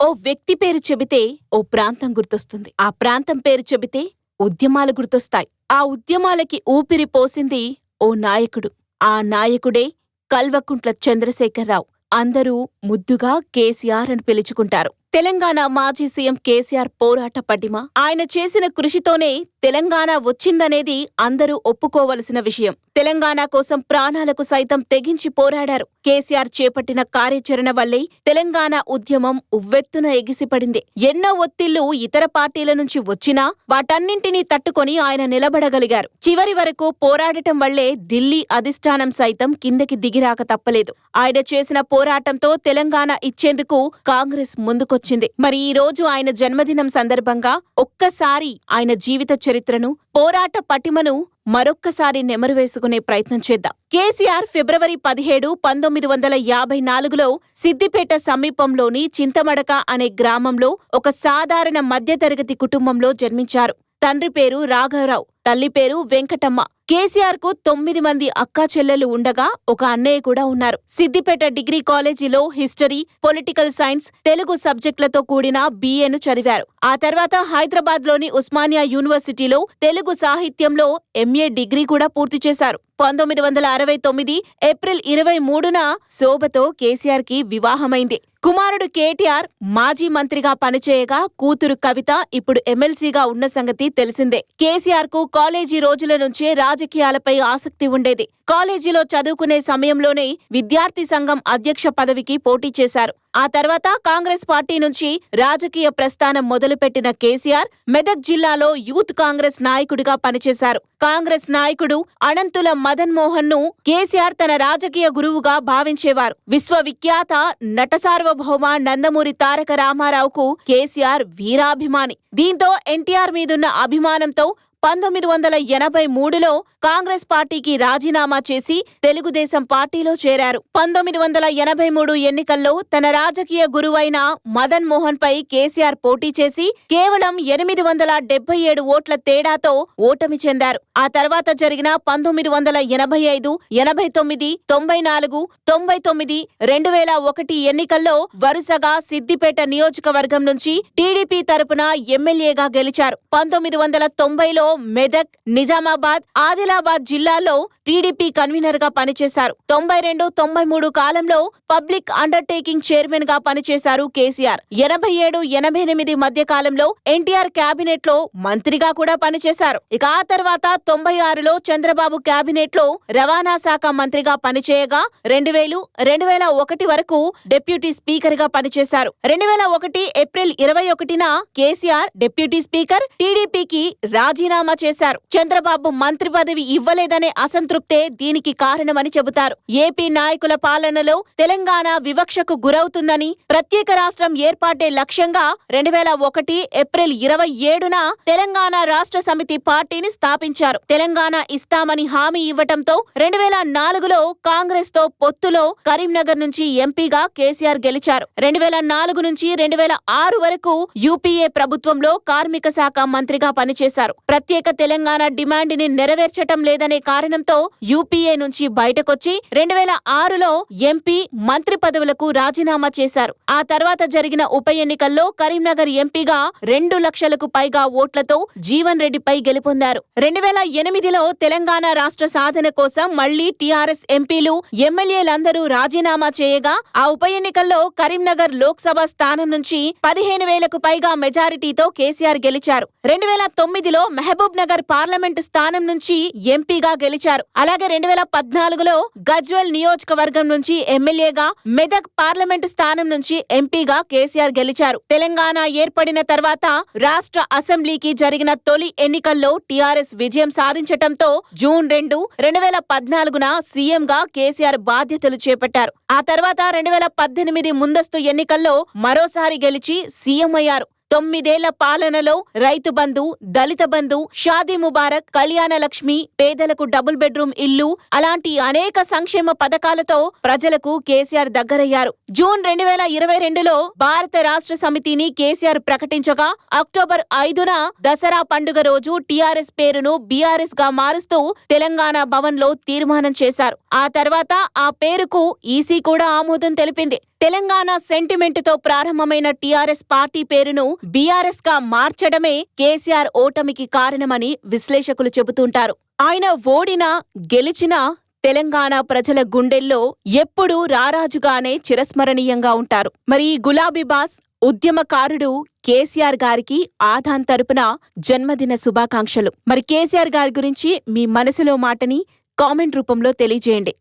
ఓ వ్యక్తి పేరు చెబితే ఓ ప్రాంతం గుర్తొస్తుంది. ఆ ప్రాంతం పేరు చెబితే ఉద్యమాలు గుర్తొస్తాయి. ఆ ఉద్యమాలకి ఊపిరి పోసింది ఓ నాయకుడు. ఆ నాయకుడే కల్వకుంట్ల చంద్రశేఖరరావు. అందరూ ముద్దుగా కేసీఆర్ అని పిలుచుకుంటారు. తెలంగాణ మాజీ సీఎం కేసీఆర్ పోరాట పటిమ. ఆయన చేసిన కృషితోనే తెలంగాణ వచ్చిందనేది అందరూ ఒప్పుకోవలసిన విషయం. తెలంగాణ కోసం ప్రాణాలకు సైతం తెగించి పోరాడారు. కేసీఆర్ చేపట్టిన కార్యాచరణ వల్లే తెలంగాణ ఉద్యమం ఉవ్వెత్తున ఎగిసిపడింది. ఎన్నో ఒత్తిళ్ళు ఇతర పార్టీల నుంచి వచ్చినా వాటన్నింటినీ తట్టుకొని ఆయన నిలబడగలిగారు. చివరి వరకు పోరాడటం వల్లే ఢిల్లీ అధిష్టానం సైతం కిందకి దిగిరాక తప్పలేదు. ఆయన చేసిన పోరాటంతో తెలంగాణ ఇచ్చేందుకు కాంగ్రెస్ ముందుకొచ్చింది. వచ్చింది. మరి ఈ రోజు ఆయన జన్మదినం సందర్భంగా ఒక్కసారి ఆయన జీవిత చరిత్రను పోరాట పటిమను మరొక్కసారి నెమరు వేసుకునే ప్రయత్నం చేద్దాం. కేసీఆర్ ఫిబ్రవరి పదిహేడు పంతొమ్మిది వందల యాభై నాలుగులో సిద్దిపేట సమీపంలోని చింతమడక అనే గ్రామంలో ఒక సాధారణ మధ్యతరగతి కుటుంబంలో జన్మించారు. తండ్రి పేరు రాఘవరావు. తల్లి పేరు వెంకటమ్మ. కేసీఆర్కు తొమ్మిది మంది అక్కా చెల్లెలు ఉండగా ఒక అన్నయ్య కూడా ఉన్నారు. సిద్దిపేట డిగ్రీ కాలేజీలో హిస్టరీ పొలిటికల్ సైన్స్ తెలుగు సబ్జెక్టులతో కూడిన బీఏను చదివారు. ఆ తర్వాత హైదరాబాద్లోని ఉస్మానియా యూనివర్సిటీలో తెలుగు సాహిత్యంలో ఎంఏ డిగ్రీ కూడా పూర్తి చేశారు. పంతొమ్మిది వందల అరవై తొమ్మిది ఏప్రిల్ ఇరవై మూడున శోభతో కేసీఆర్కి వివాహమైంది. కుమారుడు కేటీఆర్ మాజీ మంత్రిగా పనిచేయగా కూతురు కవిత ఇప్పుడు ఎమ్మెల్సీగా ఉన్న సంగతి తెలిసిందే. కేసీఆర్కు కాలేజీ రోజుల నుంచే రాజకీయాలపై ఆసక్తి ఉండేది. కాలేజీలో చదువుకునే సమయంలోనే విద్యార్థి సంఘం అధ్యక్ష పదవికి పోటీ చేశారు. ఆ తర్వాత కాంగ్రెస్ పార్టీ నుంచి రాజకీయ ప్రస్థానం మొదలుపెట్టిన కేసీఆర్ మెదక్ జిల్లాలో యూత్ కాంగ్రెస్ నాయకుడిగా పనిచేశారు. కాంగ్రెస్ నాయకుడు అనంతుల మదన్ మోహన్ను కేసీఆర్ తన రాజకీయ గురువుగా భావించేవారు. విశ్వవిఖ్యాత నట సార్వభౌమ నందమూరి తారక రామారావుకు కేసీఆర్ వీరాభిమాని. దీంతో ఎన్టీఆర్ మీదున్న అభిమానంతో పంతొమ్మిది వందల ఎనభై మూడులో కాంగ్రెస్ పార్టీకి రాజీనామా చేసి తెలుగుదేశం పార్టీలో చేరారు. పంతొమ్మిది వందల ఎనభై మూడు ఎన్నికల్లో తన రాజకీయ గురువైన మదన్ మోహన్ పై కేసీఆర్ పోటీ చేసి కేవలం ఎనిమిది వందల డెబ్బై ఏడు ఓట్ల తేడాతో ఓటమి చెందారు. ఆ తర్వాత జరిగిన పంతొమ్మిది వందల ఎనభై ఐదు ఎనభై తొమ్మిది తొంభై నాలుగు తొంభై తొమ్మిది రెండు వేల ఒకటి ఎన్నికల్లో వరుసగా సిద్దిపేట నియోజకవర్గం నుంచి టీడీపీ తరపున ఎమ్మెల్యేగా గెలిచారు. పంతొమ్మిది వందల తొంభైలో మెదక్ నిజామాబాద్ ఆదిలాబాద్ జిల్లాల్లో టీడీపీ కన్వీనర్గా పనిచేశారు. తొంభై రెండు తొంభై మూడు కాలంలో పబ్లిక్ అండర్టేకింగ్ చైర్మన్గా పనిచేశారు కేసీఆర్. ఎనభై ఏడు ఎనభై ఎనిమిది మధ్య కాలంలో ఎన్టీఆర్ కేబినెట్లో మంత్రిగా కూడా పనిచేశారు. ఇక ఆ తర్వాత తొంభై ఆరులో చంద్రబాబు కేబినెట్లో రవాణా శాఖ మంత్రిగా పనిచేయగా రెండు వేలు రెండు వేల ఒకటి వరకు డిప్యూటీ స్పీకర్గా పనిచేశారు. రెండు వేల ఒకటి ఏప్రిల్ ఇరవై ఒకటిన కేసీఆర్ డిప్యూటీ స్పీకర్ టీడీపీకి రాజీనామా చేశారు. చంద్రబాబు మంత్రి పదవి ఇవ్వలేదనే అసంతృప్తే దీనికి కారణమని చెబుతారు. ఏపీ నాయకుల పాలనలో తెలంగాణ వివక్షకు గురవుతుందని ప్రత్యేక రాష్ట్రం ఏర్పాటే లక్ష్యంగా రెండు వేల ఒకటి ఏప్రిల్ ఇరవై ఏడున తెలంగాణ రాష్ట్ర సమితి పార్టీని స్థాపించారు. తెలంగాణ ఇస్తామని హామీ ఇవ్వటంతో రెండు వేల నాలుగులో కాంగ్రెస్తో పొత్తులో కరీంనగర్ నుంచి ఎంపీగా కేసీఆర్ గెలిచారు. రెండు వేల నాలుగు నుంచి రెండు వేల ఆరు వరకు యూపీఏ ప్రభుత్వంలో కార్మిక శాఖ మంత్రిగా పనిచేశారు. ప్రత్యేక తెలంగాణ డిమాండ్ని నెరవేర్చటం లేదనే కారణంతో యూపీఏ నుంచి బయటకొచ్చి రెండు వేల ఆరులో ఎంపీ మంత్రి పదవులకు రాజీనామా చేశారు. ఆ తర్వాత జరిగిన ఉప ఎన్నికల్లో కరీంనగర్ ఎంపీగా రెండు లక్షలకు పైగా ఓట్లతో జీవన్ రెడ్డిపై గెలుపొందారు. రెండు వేల ఎనిమిదిలో తెలంగాణ రాష్ట్ర సాధన కోసం మళ్ళీ టీఆర్ఎస్ ఎంపీలు ఎమ్మెల్యేలందరూ రాజీనామా చేయగా ఆ ఉప ఎన్నికల్లో కరీంనగర్ లోక్సభ స్థానం నుంచి పదిహేను వేలకు పైగా మెజారిటీతో కేసీఆర్ గెలిచారు. రెండు వేల తొమ్మిదిలో మెహబూబ్ నగర్ పార్లమెంటు స్థానం నుంచి ఎంపీగా గెలిచారు. అలాగే రెండు వేల పద్నాలుగులో గజ్వెల్ నియోజకవర్గం నుంచి ఎమ్మెల్యేగా మెదక్ పార్లమెంటు స్థానం నుంచి ఎంపీగా కేసీఆర్ గెలిచారు. తెలంగాణ ఏర్పడిన తర్వాత రాష్ట్ర అసెంబ్లీకి జరిగిన తొలి ఎన్నికల్లో టీఆర్ఎస్ విజయం సాధించటంతో జూన్ రెండు రెండు వేల పద్నాలుగున సీఎంగా కేసీఆర్ బాధ్యతలు చేపట్టారు. ఆ తర్వాత రెండు వేల పద్దెనిమిది ముందస్తు ఎన్నికల్లో మరోసారి గెలిచి సీఎం అయ్యారు. తొమ్మిదేళ్ళ పాలనలో రైతు బంధు దళిత బంధు షాదీ ముబారక్ కళ్యాణ లక్ష్మి పేదలకు డబుల్ బెడ్రూమ్ ఇల్లు అలాంటి అనేక సంక్షేమ పథకాలతో ప్రజలకు కేసీఆర్ దగ్గరయ్యారు. జూన్ రెండు వేల ఇరవై రెండులో భారత రాష్ట్ర సమితిని కేసీఆర్ ప్రకటించగా అక్టోబర్ ఐదున దసరా పండుగ రోజు టీఆర్ఎస్ పేరును బీఆర్ఎస్గా మారుస్తూ తెలంగాణ భవన్లో తీర్మానం చేశారు. ఆ తర్వాత ఆ పేరుకు ఈసీ కూడా ఆమోదం తెలిపింది. తెలంగాణ సెంటిమెంటుతో ప్రారంభమైన టీఆర్ఎస్ పార్టీ పేరును బీఆర్ఎస్గా మార్చడమే కేసీఆర్ ఓటమికి కారణమని విశ్లేషకులు చెబుతుంటారు. ఆయన ఓడినా గెలిచినా తెలంగాణ ప్రజల గుండెల్లో ఎప్పుడూ రారాజుగానే చిరస్మరణీయంగా ఉంటారు. మరి గులాబీ బాస్ ఉద్యమకారుడు కేసీఆర్ గారికి ఆధాన్ తరపున జన్మదిన శుభాకాంక్షలు. మరి కేసీఆర్ గారి గురించి మీ మనసులో మాటని కామెంట్ రూపంలో తెలియజేయండి.